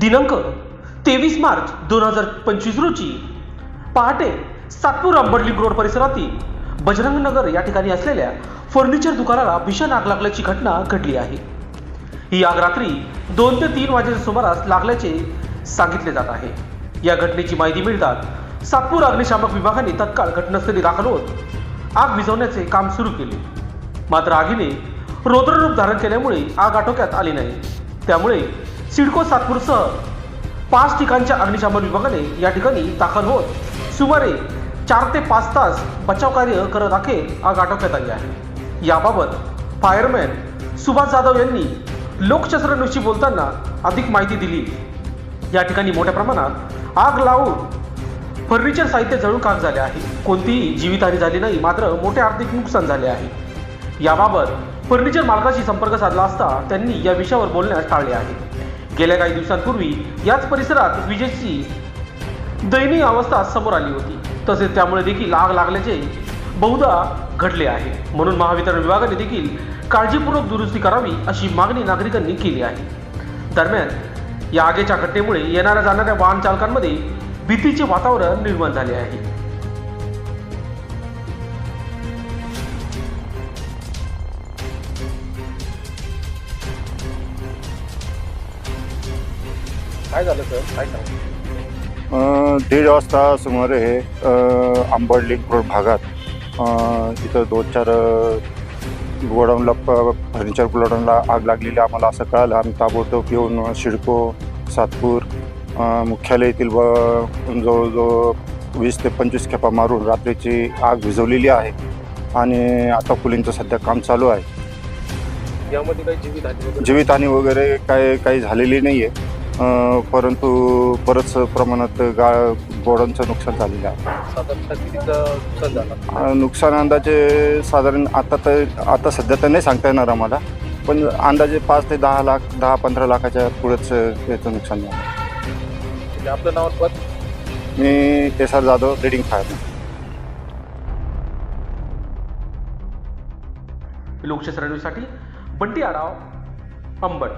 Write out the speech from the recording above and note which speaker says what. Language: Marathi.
Speaker 1: दिनांक तेवीस मार्च दोन हजार पंचवीस रोजी पहाटे सातपूर अंबडली रोड परिसरातील बजरंग नगर या ठिकाणी असलेल्या फर्निचर दुकानाला भीषण आग लागल्याची घटना घडली आहे. ही आग रात्री दोन ते तीन वाजेच्या सुमारास लागल्याचे सांगितले जात आहे. या घटनेची माहिती मिळतात सातपूर अग्निशामक विभागाने तत्काळ घटनास्थळी दाखल होत आग विझवण्याचे काम सुरू केले. मात्र आगीने रौद्ररूप धारण केल्यामुळे आग आटोक्यात आली नाही. त्यामुळे सिडको सातपूरसह पाच ठिकाणच्या अग्निशमन विभागाने या ठिकाणी दाखल होत सुमारे चार ते पाच तास बचाव कार्य करत अखेर आग आटोक्यात आली आहे. याबाबत फायरमॅन सुभाष जाधव यांनी लोकशास्त्रांविषयी बोलताना अधिक माहिती दिली. या ठिकाणी मोठ्या प्रमाणात आग लावून फर्निचर साहित्य जळून खाक झाले आहे. कोणतीही जीवितहानी झाली नाही मात्र मोठे आर्थिक नुकसान झाले आहे. याबाबत फर्निचर मालकाशी संपर्क साधला असता त्यांनी या विषयावर बोलण्यास टाळले आहे. गेल्या काही दिवसांपूर्वी याच परिसरात विजेची दयनीय अवस्था समोर आली होती. तसेच त्यामुळे देखील आग लागल्याचे बहुधा घडले आहे. म्हणून महावितरण विभागाने देखील काळजीपूर्वक दुरुस्ती करावी अशी मागणी नागरिकांनी केली आहे. दरम्यान या आगीच्या घटनेमुळे येणाऱ्या जाणाऱ्या वाहन चालकांमध्ये भीतीचे वातावरण निर्माण झाले आहे.
Speaker 2: काय झालं सर? काय सांग?
Speaker 3: अ, दीड वाजता सुमारे अ, आंबर्ली रोड भागात अ, इथं दोन चार अ, गोडाऊनला प- फर्निचर गोडाऊनला आग लागलेली आम्हाला असं कळालं आम्ही ताबडतोब येऊन शिडको सातपूर अ, मुख्यालय येथील व जवळजवळ वीस ते पंचवीस खेपा मारून रात्रीची आग विझवलेली आहे आणि आता कुलींचं सध्या काम चालू आहे.
Speaker 2: यामध्ये काही जीवित हानी वगैरे?
Speaker 3: जीवितहानी वगैरे काय काही झालेली नाही आहे परंतु बरंच प्रमाणात गा गोडाऊनचं नुकसान झालेलं आहे.
Speaker 2: साधारणतः कितीचं नुकसान झालं
Speaker 3: अ, नुकसान अंदाजे साधारण आता तर आता सध्या तर नाही सांगता येणार आम्हाला पण अंदाजे पाच ते दहा लाख दहा पंधरा लाखाच्या पुढेच याचं नुकसान झालं.
Speaker 2: म्हणजे आपलं नाव पद?
Speaker 3: मी एस आर जाधव रिडिंग फायर.
Speaker 1: लोकशास्त्र न्यूजसाठी बंटी आढाव अंबड.